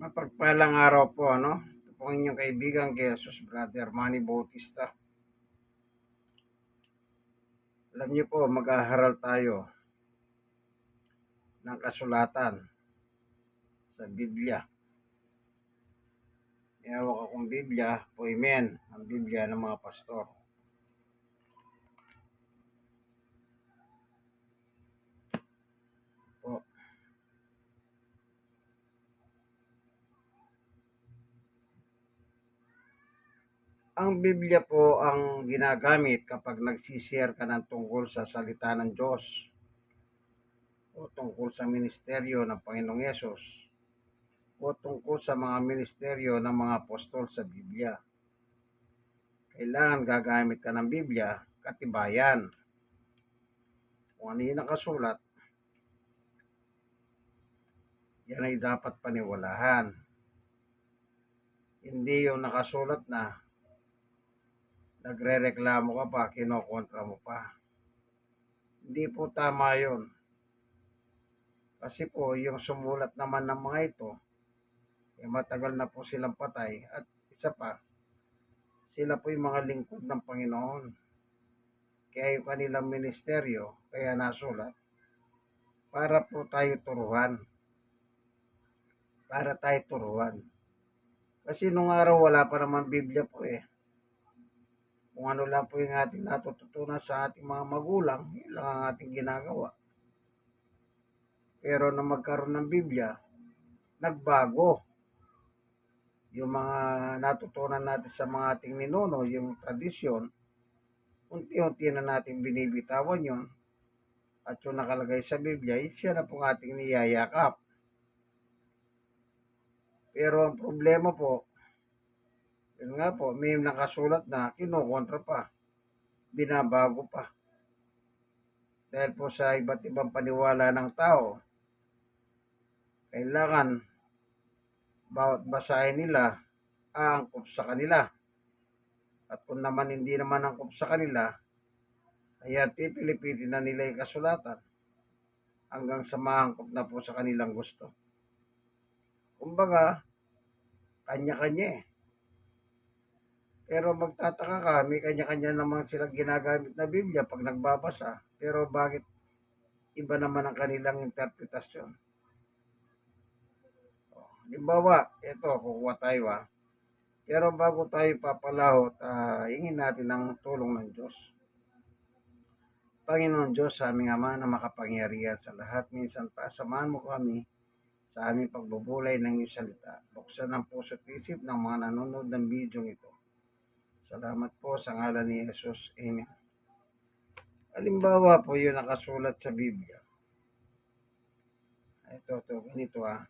Mapagpalang araw po, ano? Ito po inyong kaibigan kay Jesus Brother Manny Bautista. Alam niyo po, mag-aaral tayo ng kasulatan sa Biblia. May hawak akong Biblia, po amen, ang Biblia ng mga pastor. Po. Ang Biblia po ang ginagamit kapag nagsishare ka ng tungkol sa salita ng Diyos o tungkol sa ministeryo ng Panginoong Yesus o tungkol sa mga ministeryo ng mga apostol sa Biblia. Kailangan gagamit ka ng Biblia, katibayan. Kung ano yung nakasulat, yan ay dapat paniwalahan. Hindi yung nakasulat na nagre-reklamo ka pa, kinokontra mo pa. Hindi po tama yun. Kasi po, yung sumulat naman ng mga ito, eh, matagal na po silang patay. At isa pa, sila po yung mga lingkod ng Panginoon. Kaya yung kanilang ministeryo, kaya nasulat, para po tayo turuan. Para tayo turuan. Kasi nung araw wala pa naman Biblia po eh kung ano lang po yung ating natututunan sa ating mga magulang, yun lang ang ating ginagawa. Pero nung magkaroon ng Biblia, nagbago. Yung mga natutunan natin sa mga ating ninuno, yung tradisyon, unti-unti na natin binibitawan yun. At yung nakalagay sa Biblia, siya na pong ating niyayakap. Pero ang problema po, yun nga po, may nakasulat na kinukontra pa. Binabago pa. Dahil po sa iba't ibang paniwala ng tao, kailangan bawat basahin nila aangkop sa kanila. At kung naman hindi naman angkop sa kanila, ayan, pipilipitin na nila yung kasulatan hanggang sa maangkop na po sa kanilang gusto. Kumbaga, kanya-kanya eh. Pero magtataka ka, may kanya-kanya naman silang ginagamit na Biblia pag nagbabasa. Pero bakit iba naman ang kanilang interpretasyon? Oh, Limbawa, ito, kukuha tayo ah. Pero bago tayo papalahot, uh, hingin natin ang tulong ng Diyos. Panginoon Diyos, sa aming Ama na makapangyarihan sa lahat, minsan pa, samahan mo kami sa aming pagbubulay ng iyong salita. Buksan ang puso at isip ng mga nanonood ng video ito Salamat po sa ngalan ni Jesus. Amen. Halimbawa po yung nakasulat sa Biblia. Ito, ito, ganito ah.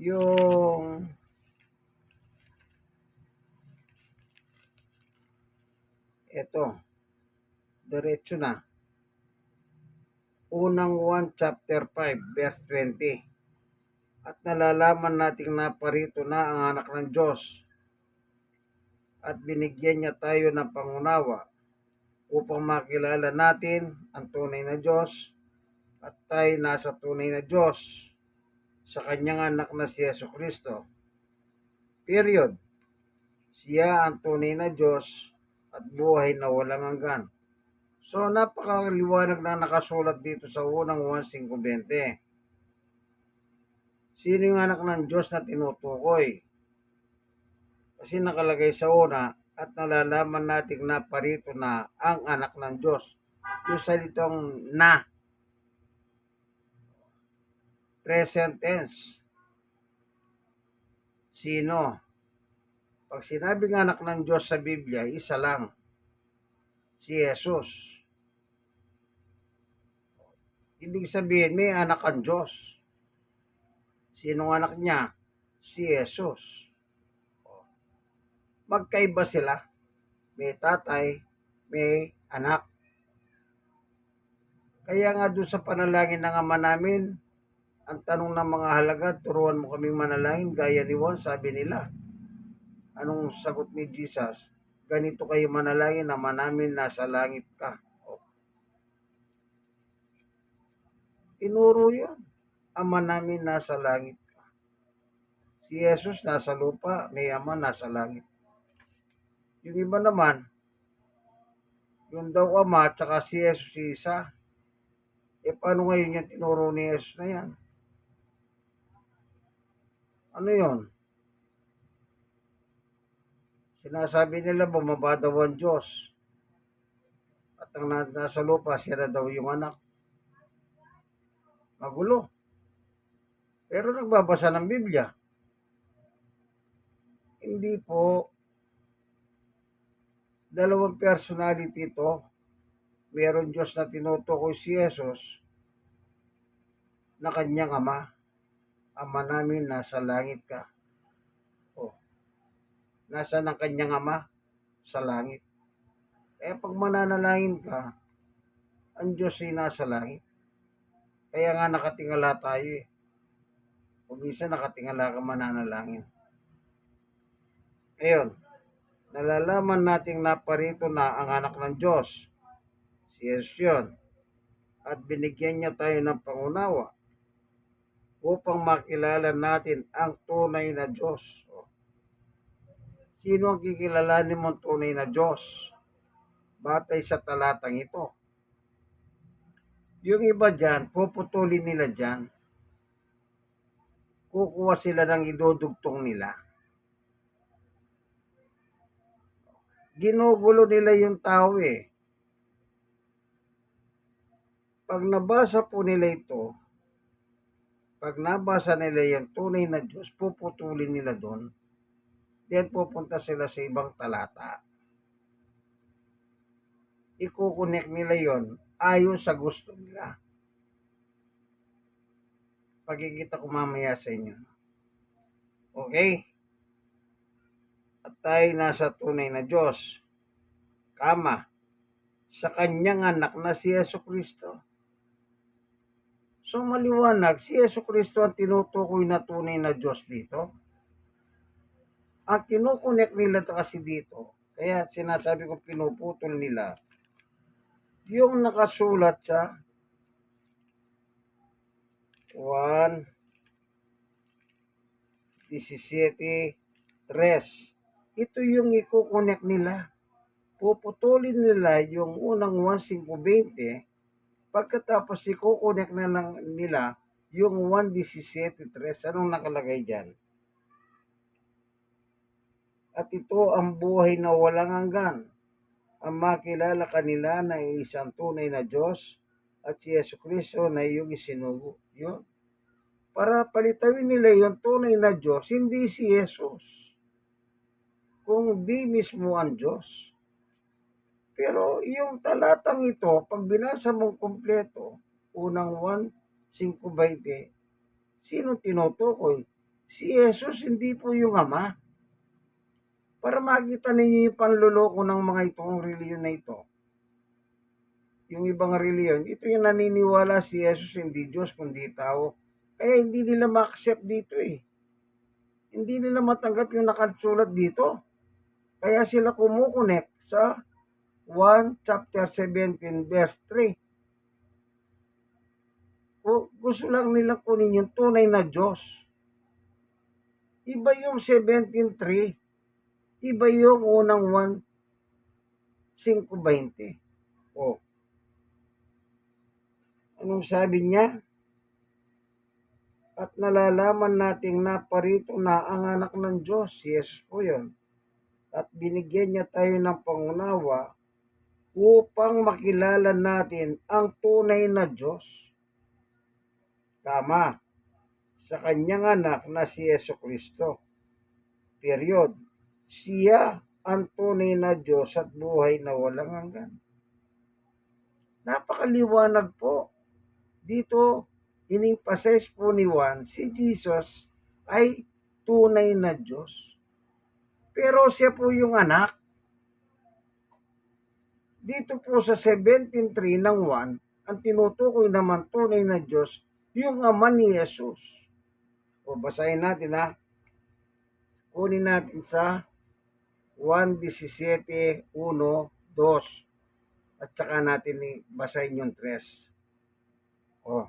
Yung ito, diretso na. Unang 1 chapter 5 verse 20 at nalalaman nating naparito na ang anak ng Diyos at binigyan niya tayo ng pangunawa upang makilala natin ang tunay na Diyos at tayo nasa tunay na Diyos sa kanyang anak na si Yeso Kristo. Period. Siya ang tunay na Diyos at buhay na walang hanggan. So napakaliwanag na nakasulat dito sa unang 1.5.20 Sino yung anak ng Diyos na tinutukoy? Kasi nakalagay sa una at nalalaman natin na parito na ang anak ng Diyos. Yung salitong na. Present tense. Sino? Pag sinabing anak ng Diyos sa Biblia, isa lang. Si Jesus. Ibig sabihin, may anak ang Diyos. Sino anak niya? Si Jesus. Magkaiba sila. May tatay, may anak. Kaya nga doon sa panalangin ng ama namin, ang tanong ng mga halaga, turuan mo kaming manalangin, gaya ni Juan, sabi nila. Anong sagot ni Jesus? Ganito kayo manalangin, ama namin nasa langit ka. Oh. Tinuro yun. Ama namin nasa langit. Si Jesus nasa lupa, may Ama nasa langit. Yung iba naman, yung daw Ama at saka si Jesus isa, eh paano ngayon yung tinuro ni Jesus na yan? Ano yon? Sinasabi nila bumaba daw ang Diyos. At ang na- nasa lupa, siya na daw yung anak. Magulo. Pero nagbabasa ng Biblia. Hindi po dalawang personality ito. Meron Diyos na tinutukoy si Jesus na kanyang ama. Ama namin, nasa langit ka. O, nasa ng kanyang ama? Sa langit. Kaya pag mananalangin ka, ang Diyos ay nasa langit. Kaya nga nakatingala tayo eh. Kung minsan nakatingala ka mananalangin. Ngayon, nalalaman nating naparito na ang anak ng Diyos, si Jesus yun, at binigyan niya tayo ng pangunawa upang makilala natin ang tunay na Diyos. O, Sino ang kikilalanin mong tunay na Diyos? Batay sa talatang ito. Yung iba dyan, puputulin nila dyan. Kukuha sila ng idudugtong nila. Ginugulo nila yung tao eh. Pag nabasa po nila ito, pag nabasa nila yung tunay na Diyos, puputulin nila doon. Then pupunta sila sa ibang talata. Ikukonek nila yon ayon sa gusto nila. Pagkikita ko mamaya sa inyo. Okay? At tayo nasa tunay na Diyos. Kama. Sa kanyang anak na si Yeso Kristo. So maliwanag, si Yeso Kristo ang tinutukoy na tunay na Diyos dito. Ang kinukonek nila to kasi dito, kaya sinasabi ko pinuputol nila, yung nakasulat sa 1, 17, 3. Ito yung ikukonek nila. Puputulin nila yung unang 1.5.20 pagkatapos ikukonek na lang nila yung 1.17.3. Anong nakalagay dyan? At ito ang buhay na walang hanggan. Ang makilala kanila na isang tunay na Diyos at si Yesu Kristo na iyong isinugo. Yun. Para palitawin nila yung tunay na Diyos, hindi si Jesus. Kung di mismo ang Diyos. Pero yung talatang ito, pag binasa mong kompleto, unang 1, 5.20, sino tinutukoy? Si Jesus, hindi po yung Ama para makita ninyo yung panluloko ng mga itong reliyon na ito. Yung ibang reliyon, ito yung naniniwala si Jesus hindi Diyos kundi tao. Kaya hindi nila ma-accept dito eh. Hindi nila matanggap yung nakasulat dito. Kaya sila kumukonek sa 1 chapter 17 verse 3. O, gusto lang nila kunin yung tunay na Diyos. Iba yung 17.3 Iba yung unang 1, 5.20. O. Anong sabi niya? At nalalaman nating naparito na ang anak ng Diyos, si Jesus po yun. At binigyan niya tayo ng pangunawa upang makilala natin ang tunay na Diyos. Tama. Sa kanyang anak na si Yeso Kristo. Period siya ang tunay na Diyos at buhay na walang hanggan. Napakaliwanag po. Dito, inimpases po ni Juan, si Jesus ay tunay na Diyos. Pero siya po yung anak. Dito po sa 17.3 ng 1, ang tinutukoy naman tunay na Diyos, yung ama ni Jesus. O basahin natin ha. Kunin natin sa 1.17, 1, 2. At saka natin basahin yung 3. Oh.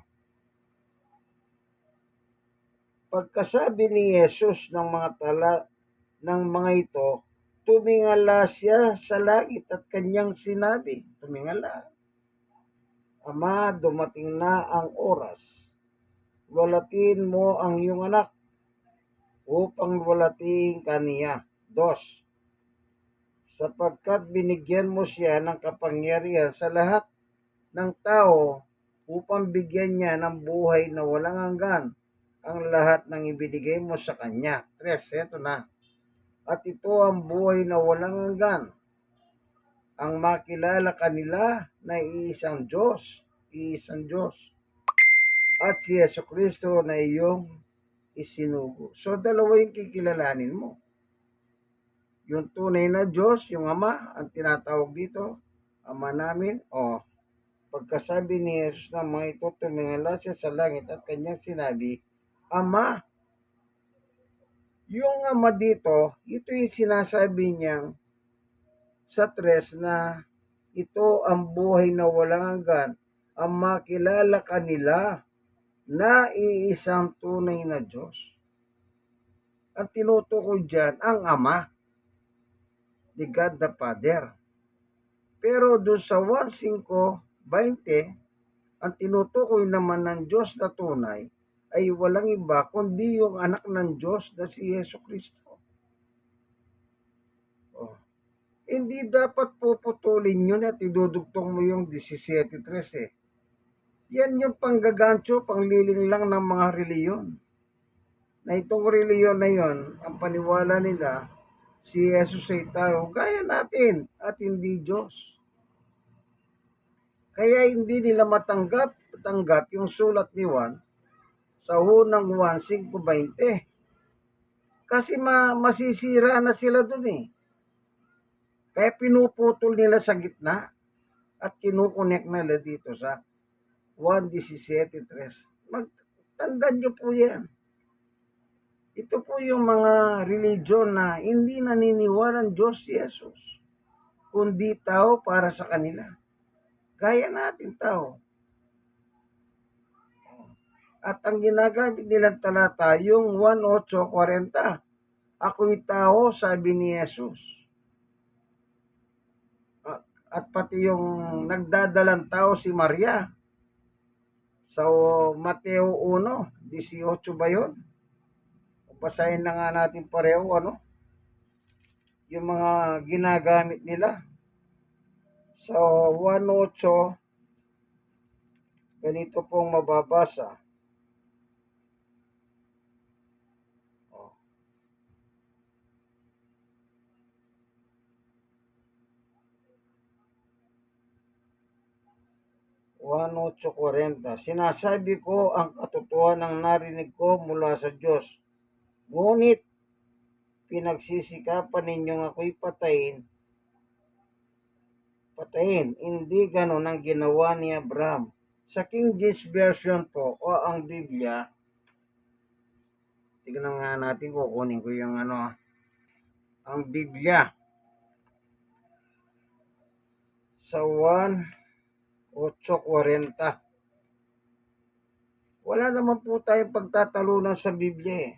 Pagkasabi ni Jesus ng mga tala ng mga ito, tumingala siya sa langit at kanyang sinabi, tumingala. Ama, dumating na ang oras. Walatin mo ang iyong anak upang walating kaniya. Dos, sapagkat binigyan mo siya ng kapangyarihan sa lahat ng tao upang bigyan niya ng buhay na walang hanggan ang lahat ng ibinigay mo sa kanya. Tres, eto na. At ito ang buhay na walang hanggan. Ang makilala kanila na iisang Diyos, iisang Diyos. At si Yeso Kristo na iyong isinugo. So, dalawa yung kikilalanin mo. Yung tunay na Diyos, yung Ama, ang tinatawag dito, Ama namin, o pagkasabi ni Jesus na mga ito, tumingala siya sa langit at kanyang sinabi, Ama, yung Ama dito, ito yung sinasabi niyang sa tres na ito ang buhay na walang hanggan, ang makilala kanila na iisang tunay na Diyos. Ang tinutukoy dyan, ang Ama, the God the Father. Pero doon sa 1.5.20, ang tinutukoy naman ng Diyos na tunay ay walang iba kundi yung anak ng Diyos na si Yesu Kristo. Oh. Hindi dapat puputulin yun at idudugtong mo yung 17.3 eh. Yan yung panggagancho, pangliling lang ng mga reliyon. Na itong reliyon na yon, ang paniwala nila, si Jesus ay tao, gaya natin at hindi Diyos. Kaya hindi nila matanggap, tanggap yung sulat ni Juan sa unang 1.5.20. Kasi ma masisira na sila dun eh. Kaya pinuputol nila sa gitna at kinukonek nila dito sa 1.17.3. Magtandaan nyo po yan. Ito po yung mga religion na hindi naniniwala ng Diyos Jesus, kundi tao para sa kanila. Gaya natin tao. At ang ginagamit nilang talata, yung 1.8.40, ako'y tao, sabi ni Jesus. At pati yung nagdadalang tao si Maria. Sa Mateo 1, 18 ba yun? Basahin na nga natin pareho, ano? Yung mga ginagamit nila. So, 1.8, ganito pong mababasa. Oh. One Sinasabi ko ang katotohanan ng narinig ko mula sa Diyos. Ngunit pinagsisikapan ninyong ako'y patayin patayin. Hindi ganon ang ginawa ni Abraham. Sa King James Version po, o ang Biblia, tignan nga natin, kukunin ko yung ano, ang Biblia. Sa 1.8.40. Wala naman po tayong pagtatalunan sa Biblia eh.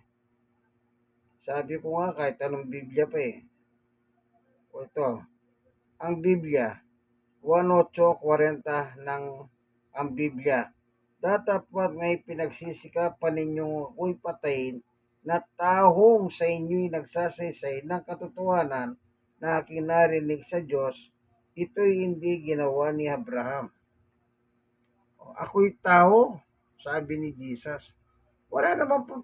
Sabi ko nga kahit anong Biblia pa eh. O ito, ang Biblia, 1.8.40 ng ang Biblia. Datapwat ngay pinagsisikapan ninyong ako'y patayin na tahong sa inyo'y nagsasaysay ng katotohanan na aking narinig sa Diyos, ito'y hindi ginawa ni Abraham. Ako'y tao, sabi ni Jesus. Wala naman po,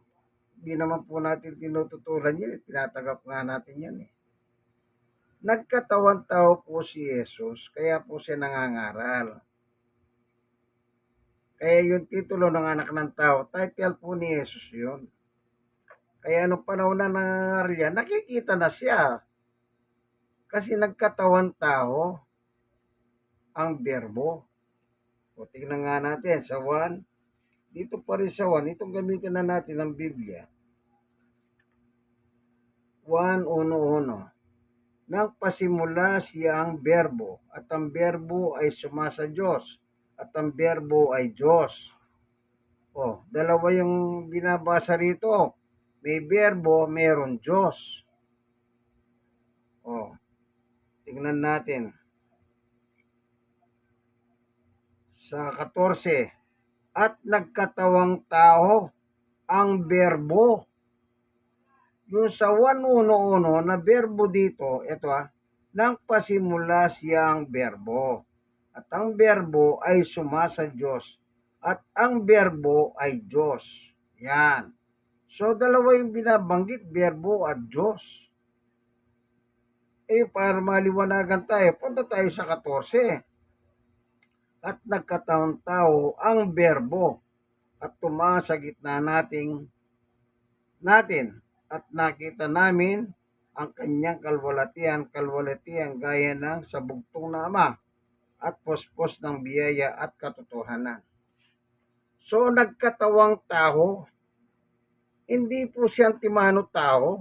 hindi naman po natin tinututulan yan, tinatagap nga natin yan eh nagkatawan tao po si Jesus, kaya po siya nangangaral. Kaya yung titulo ng anak ng tao, title po ni Jesus yun. Kaya nung panahon na nangangaral yan, nakikita na siya. Kasi nagkatawan tao ang berbo. O tingnan nga natin sa 1. Dito pa rin sa 1, itong gamitin na natin ng Biblia. 1.1.1 nang pasimula siya ang berbo at ang berbo ay sumasa Diyos at ang berbo ay Diyos. Oh, dalawa yung binabasa rito. May berbo, meron Diyos. Oh, tingnan natin. Sa 14, at nagkatawang tao ang berbo. Yung sa 111 na berbo dito, ito ah, nang pasimula siyang berbo. At ang berbo ay sumasa Diyos. At ang berbo ay Diyos. Yan. So, dalawa yung binabanggit, berbo at Diyos. Eh, para maliwanagan tayo, punta tayo sa 14. At nagkataon tao ang berbo at tumama sa gitna nating natin at nakita namin ang kanyang kalwalatian, kalwalatian gaya ng sa bugtong na ama at pospos ng biyaya at katotohanan. So, nagkatawang tao, hindi po siyang timano tao.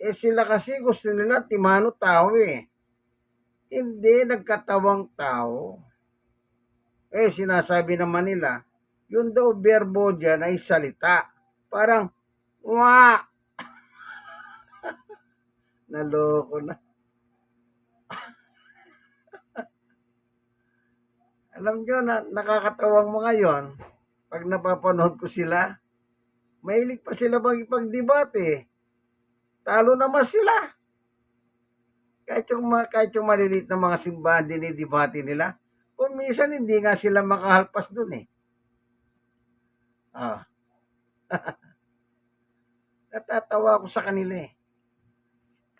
Eh sila kasi gusto nila timano tao eh. Hindi nagkatawang tao. Eh sinasabi naman nila, yun daw verbo dyan ay salita. Parang, wa. Naloko na. Alam nyo na nakakatawang mga yon pag napapanood ko sila, mahilig pa sila magipagdebate. Talo naman sila. Kahit yung, kahit yung maliliit na mga simbahan dinidebate nila, kung minsan hindi nga sila makahalpas dun eh. Ah. Natatawa ako sa kanila eh.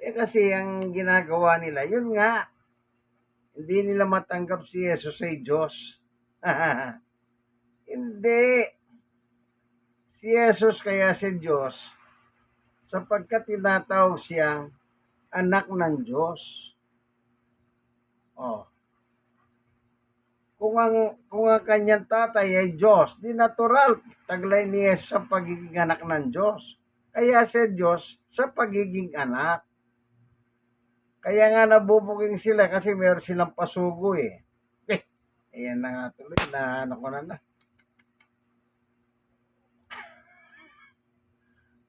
Eh kasi ang ginagawa nila, yun nga, hindi nila matanggap si Jesus ay Diyos. hindi. Si Jesus kaya si Diyos sapagkat tinatawag siyang anak ng Diyos. Oh. Kung ang, kung ang kanyang tatay ay Diyos, di natural, taglay ni Jesus sa pagiging anak ng Diyos. Kaya siya Diyos sa pagiging anak. Kaya nga nabubuking sila kasi meron silang pasugo eh. Eh, ayan na nga tuloy na ano ko na na.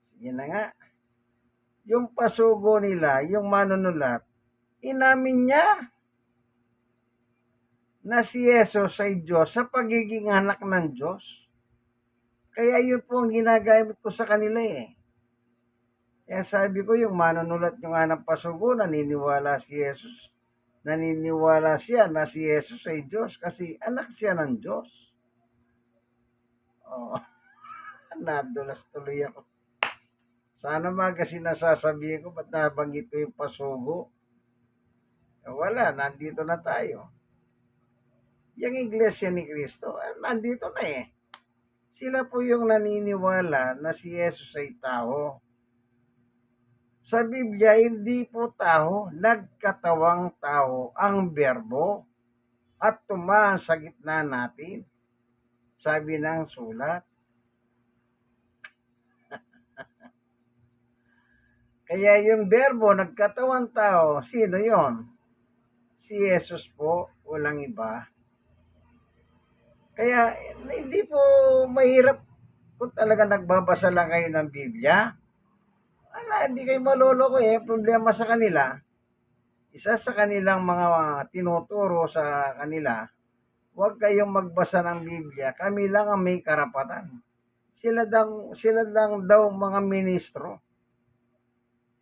Sige na nga. Yung pasugo nila, yung manunulat, inamin niya na si Jesus ay Diyos sa pagiging anak ng Diyos. Kaya yun po ang ginagamit ko sa kanila eh. Kaya sabi ko yung manunulat nyo nga ng pasugo, naniniwala si Jesus. Naniniwala siya na si Jesus ay Diyos kasi anak siya ng Diyos. Oh, nadulas tuloy ako. Sana mga sinasasabihin ko, ba't nabanggit ko yung pasugo? Eh, wala, nandito na tayo. Yung iglesia ni Kristo, eh, nandito na eh. Sila po yung naniniwala na si Jesus ay tao. Sa Biblia, hindi po tao, nagkatawang tao ang berbo at tumaan sa gitna natin. Sabi ng sulat. Kaya yung berbo, nagkatawang tao, sino yon? Si Jesus po, walang iba. Kaya hindi po mahirap kung talaga nagbabasa lang kayo ng Biblia. Wala, hindi kayo maloloko eh. Problema sa kanila, isa sa kanilang mga tinuturo sa kanila, huwag kayong magbasa ng Biblia. Kami lang ang may karapatan. Sila, daw, sila lang daw mga ministro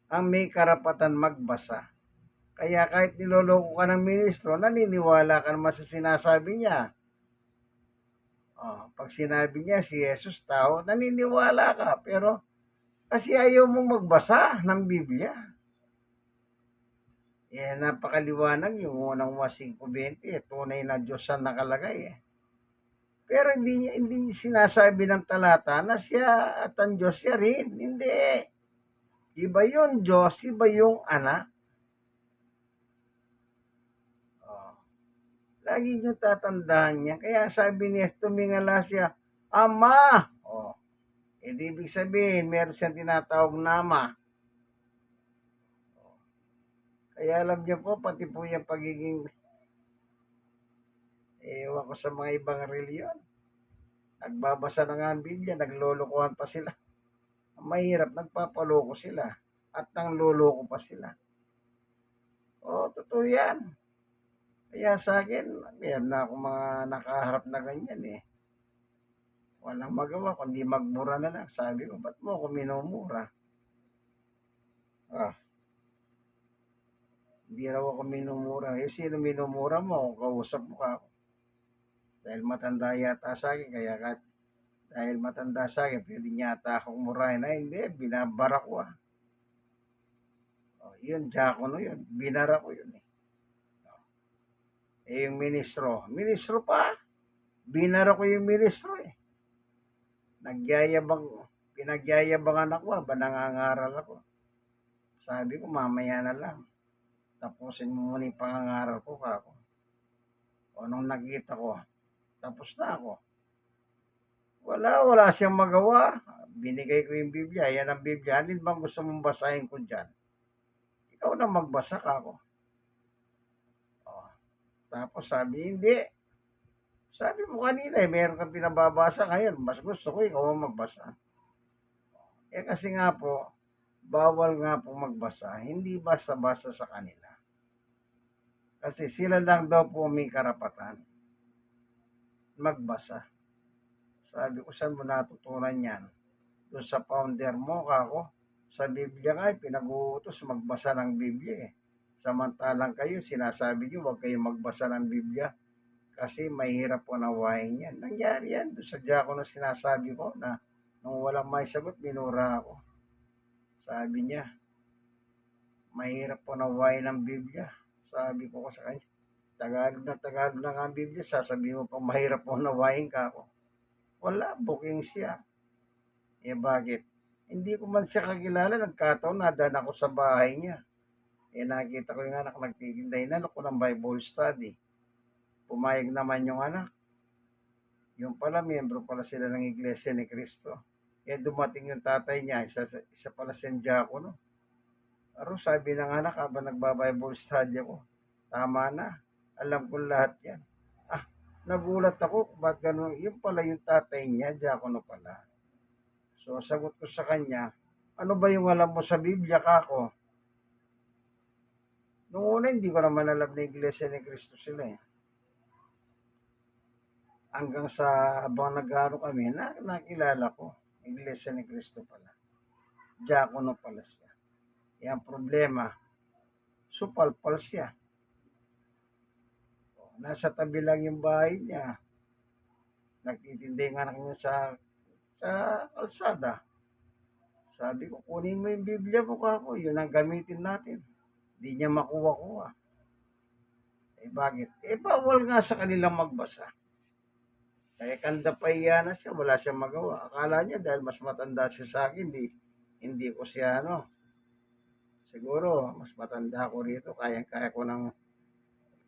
ang may karapatan magbasa. Kaya kahit niloloko ka ng ministro, naniniwala ka naman sa sinasabi niya. Oh, pag sinabi niya si Jesus tao, naniniwala ka. Pero kasi ayaw mong magbasa ng Biblia. Eh, napakaliwanag yung unang 5.20. Eh, tunay na Diyos ang nakalagay eh. Pero hindi, hindi sinasabi ng talata na siya at ang Diyos siya rin. Hindi. Iba yung Diyos, iba yung anak. Oh. Lagi nyo tatandaan niya. Kaya sabi niya, tumingala siya, Ama! Oh. E di ibig sabihin, meron siyang tinatawag na ama. Oh. Kaya alam niyo po, pati po yung pagiging ewan ko sa mga ibang reliyon. Nagbabasa na nga ang Biblia, naglolokohan pa sila. Mahirap, nagpapaloko sila. At nang loloko pa sila. Oo, totoo yan. Kaya sa akin, meron na akong mga nakaharap na ganyan eh. Walang magawa, kundi magmura na lang. Sabi ko, ba't mo ako minumura? Ah. Hindi raw ako minumura. Eh, sino minumura mo? Kausap mo ka ako. Dahil matanda yata sa akin, kaya kat, dahil matanda sa akin, pwede niya ata akong murahin. Ay, hindi, binabara ko ah. Oh, yun, Diakono yun. Binara ko yun eh. Eh, yung ministro. Ministro pa. Binara ko yung ministro eh. Nagyayabang, pinagyayabangan ako ah, ba nangangaral ako. Sabi ko, mamaya na lang. Tapusin mo muna yung pangangaral ko kako. O nung nakita ko, tapos na ako. Wala, wala siyang magawa. Binigay ko yung Biblia. Yan ang Biblia. Alin bang gusto mong basahin ko dyan? Ikaw na magbasa ka ako. Tapos sabi, hindi. Sabi mo kanina, eh, meron kang pinababasa ngayon. Mas gusto ko, ikaw magbasa. Eh kasi nga po, bawal nga po magbasa. Hindi basta-basta sa kanila. Kasi sila lang daw po may karapatan magbasa. Sabi ko, saan mo natutunan yan? Doon sa founder mo, kako. Sa Biblia nga, pinag-uutos magbasa ng Biblia eh. Samantalang kayo, sinasabi nyo, huwag kayong magbasa ng Biblia kasi mahirap po nawahin yan. Nangyari yan doon sa Diako na sinasabi ko na nung walang may sagot, minura ako. Sabi niya, mahirap po nawahin ng Biblia. Sabi ko ko sa kanya, Tagalog na Tagalog na ang Biblia, sasabihin mo pang mahirap po nawahin ka ako. Wala, booking siya. Eh bakit? Hindi ko man siya kakilala, nagkataon, nadan ako sa bahay niya. Eh nakita ko yung anak nagtitinday na ako ng Bible study. Pumayag naman yung anak. Yung pala, miyembro pala sila ng Iglesia ni Cristo. Eh dumating yung tatay niya, isa, isa pala siyang diakono. Aro sabi ng anak habang nagba-Bible study ako, tama na, alam ko lahat yan. Ah, nagulat ako, ba't ganun? Yung pala yung tatay niya, diakono pala. So, sagot ko sa kanya, ano ba yung alam mo sa Biblia, kako? Noong una, hindi ko naman alam na Iglesia ni Cristo sila eh. Hanggang sa habang nag kami, na, nakilala ko, Iglesia ni Cristo pala. Diakono pala siya. Yan problema, supalpal siya nasa tabi lang yung bahay niya. Nagtitindi yung anak niya sa, sa kalsada. Sabi ko, kunin mo yung Biblia mo kako, yun ang gamitin natin. Hindi niya makuha-kuha. Eh bakit? Eh bawal nga sa kanilang magbasa. Kaya kanda pa na siya, wala siyang magawa. Akala niya dahil mas matanda siya sa akin, hindi, hindi ko siya ano. Siguro, mas matanda ako rito, kayang-kaya ko ng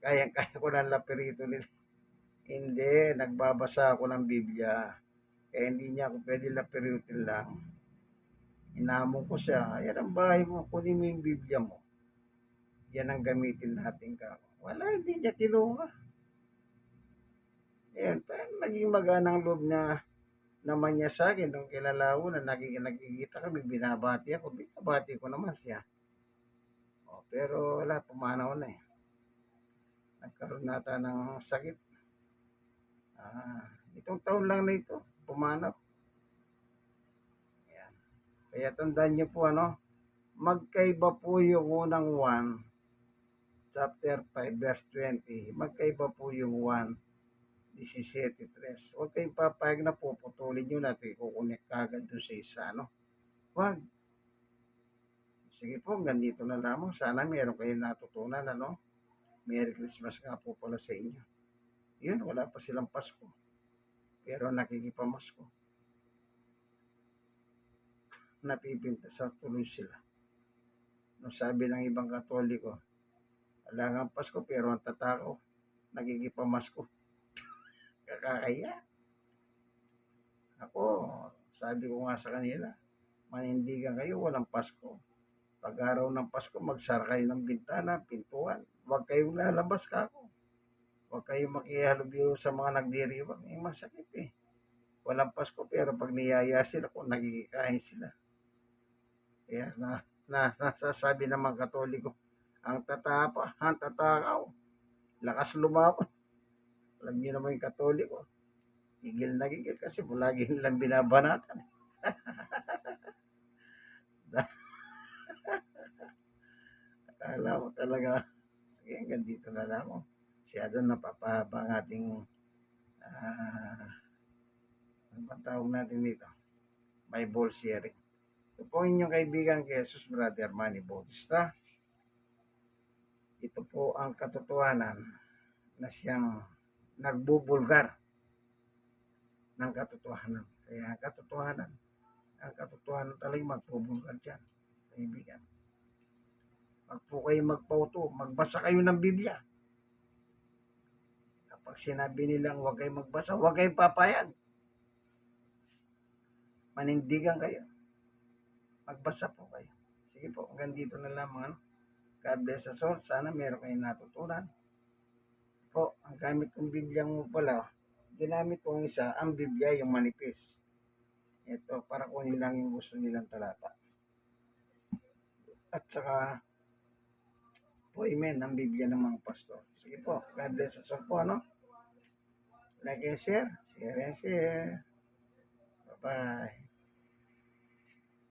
kaya-kaya ko ng lapirito nito. Hindi, nagbabasa ako ng Biblia. Kaya hindi niya ako pwede lapiritin lang. Inamon ko siya, ayan ang bahay mo, kunin mo yung Biblia mo. Yan ang gamitin natin ka. Wala, hindi niya kinuha. Ayan, parang naging maganang loob na naman niya sa akin nung kilala ko na naging nagkikita kami, binabati ako, binabati ko naman siya. O, pero wala, pumanaw na eh nagkaroon nata ng sakit. Ah, itong taon lang na ito, pumanaw. Ayan. Kaya tandaan niyo po ano, magkaiba po yung unang 1, chapter 5, verse 20. Magkaiba po yung 1, 17.3. Huwag kayong papayag na puputulin nyo natin kukunik kagad doon sa isa, no? Huwag. Sige po, ganito na lamang. Sana meron kayong natutunan, ano? Merry Christmas nga po pala sa inyo. Yun, wala pa silang Pasko. Pero nakikipamasko. Napipinta sa tuloy sila. No sabi ng ibang katoliko, wala nga Pasko pero ang tatakaw, nagkikipamasko. Kakakaya. Ako, sabi ko nga sa kanila, manindigan kayo, walang Pasko. Pag araw ng Pasko, magsara kayo ng bintana, pintuan. Huwag kayong lalabas ka ako. Huwag kayong makihalubiro sa mga nagdiriwang. Eh, masakit eh. walang Pasko pero pag niyaya sila kung nagkikain sila. Kaya na, na nasasabi ng mga katoliko, ang tatapa, ang tatakaw, lakas lumaban. Alam niyo naman yung katoliko, gigil na gigil kasi lagi nilang binabanatan. Akala mo talaga, sige hanggang dito na lang mo. Masyado napapahaba ang ating, ah, ano ba tawag natin dito? Ball sharing. Ito po inyong kaibigan kay Jesus Brother Manny Bautista. Ito po ang katotohanan na siyang nagbubulgar ng katotohanan. Kaya ang katotohanan, ang katotohanan talagang magbubulgar dyan, kaibigan. Pag po kayo magpauto, magbasa kayo ng Biblia. Kapag sinabi nilang huwag kayo magbasa, huwag kayong papayag. Manindigan kayo. Magbasa po kayo. Sige po, hanggang dito na lamang. Ano? God bless us all. Sana meron kayong natutunan. Po, ang gamit kong Biblia mo pala, ginamit kong isa, ang Biblia, yung manipis. Ito, para kunin lang yung gusto nilang talata. At saka, po, amen, ang Biblia ng mga pastor. Sige po, God bless us all po, ano? Like and share, share and share. Bye-bye.